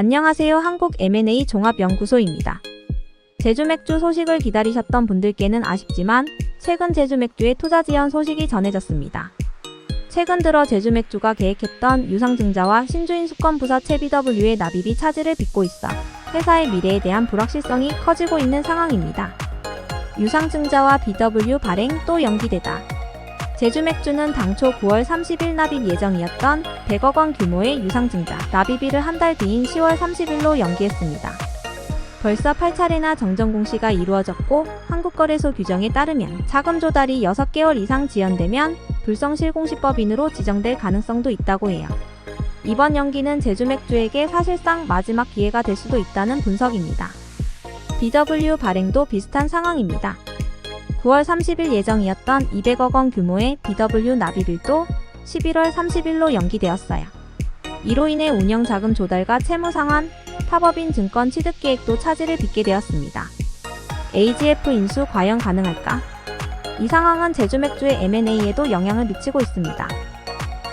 안녕하세요. 한국 M&A 종합연구소입니다. 제주 맥주 소식을 기다리셨던 분들께는 아쉽지만 최근 제주 맥주의 투자 지연 소식이 전해졌습니다. 최근 들어 제주 맥주가 계획했던 유상증자와 신주인 수권부사 채BW의 납입이 차질을 빚고 있어 회사의 미래에 대한 불확실성이 커지고 있는 상황입니다. 유상증자와 BW 발행 또 연기되다. 제주 맥주는 당초 9월 30일 납입 예정이었던 100억 원 규모의 유상증자 납입일을 한 달 뒤인 10월 30일로 연기했습니다. 벌써 8차례나 정정 공시가 이루어졌고 한국거래소 규정에 따르면 자금 조달이 6개월 이상 지연되면 불성실 공시법인으로 지정될 가능성도 있다고 해요. 이번 연기는 제주 맥주에게 사실상 마지막 기회가 될 수도 있다는 분석입니다. BW 발행도 비슷한 상황입니다. 9월 30일 예정이었던 200억 원 규모의 BW 납입일도 11월 30일로 연기되었어요. 이로 인해 운영 자금 조달과 채무 상환, 팝업인 증권 취득 계획도 차질을 빚게 되었습니다. AGF 인수 과연 가능할까? 이 상황은 제주 맥주의 M&A에도 영향을 미치고 있습니다.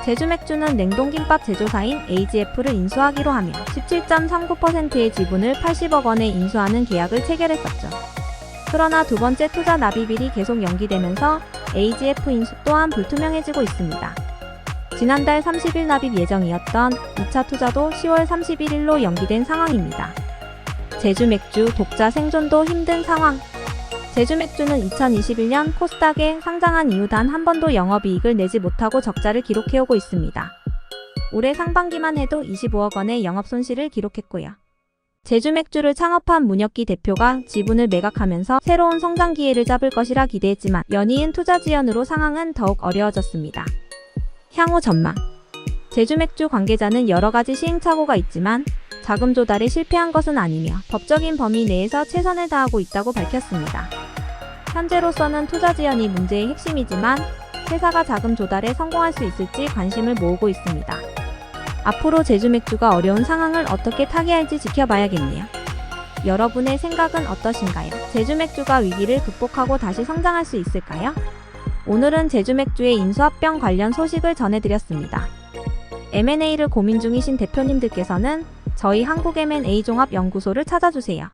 제주 맥주는 냉동김밥 제조사인 AGF를 인수하기로 하며 17.39%의 지분을 80억 원에 인수하는 계약을 체결했었죠. 그러나 두 번째 투자 납입일이 계속 연기되면서 AGF 인수 또한 불투명해지고 있습니다. 지난달 30일 납입 예정이었던 2차 투자도 10월 31일로 연기된 상황입니다. 제주 맥주 독자 생존도 힘든 상황. 제주 맥주는 2021년 코스닥에 상장한 이후 단 한 번도 영업이익을 내지 못하고 적자를 기록해오고 있습니다. 올해 상반기만 해도 25억 원의 영업 손실을 기록했고요. 제주 맥주를 창업한 문혁기 대표가 지분을 매각하면서 새로운 성장 기회를 잡을 것이라 기대했지만 연이은 투자 지연으로 상황은 더욱 어려워졌습니다. 향후 전망 제주 맥주 관계자는 여러 가지 시행착오가 있지만 자금 조달에 실패한 것은 아니며 법적인 범위 내에서 최선을 다하고 있다고 밝혔습니다. 현재로서는 투자 지연이 문제의 핵심이지만 회사가 자금 조달에 성공할 수 있을지 관심을 모으고 있습니다. 앞으로 제주 맥주가 어려운 상황을 어떻게 타개할지 지켜봐야겠네요. 여러분의 생각은 어떠신가요? 제주 맥주가 위기를 극복하고 다시 성장할 수 있을까요? 오늘은 제주 맥주의 인수합병 관련 소식을 전해드렸습니다. M&A를 고민 중이신 대표님들께서는 저희 한국 M&A 종합 연구소를 찾아주세요.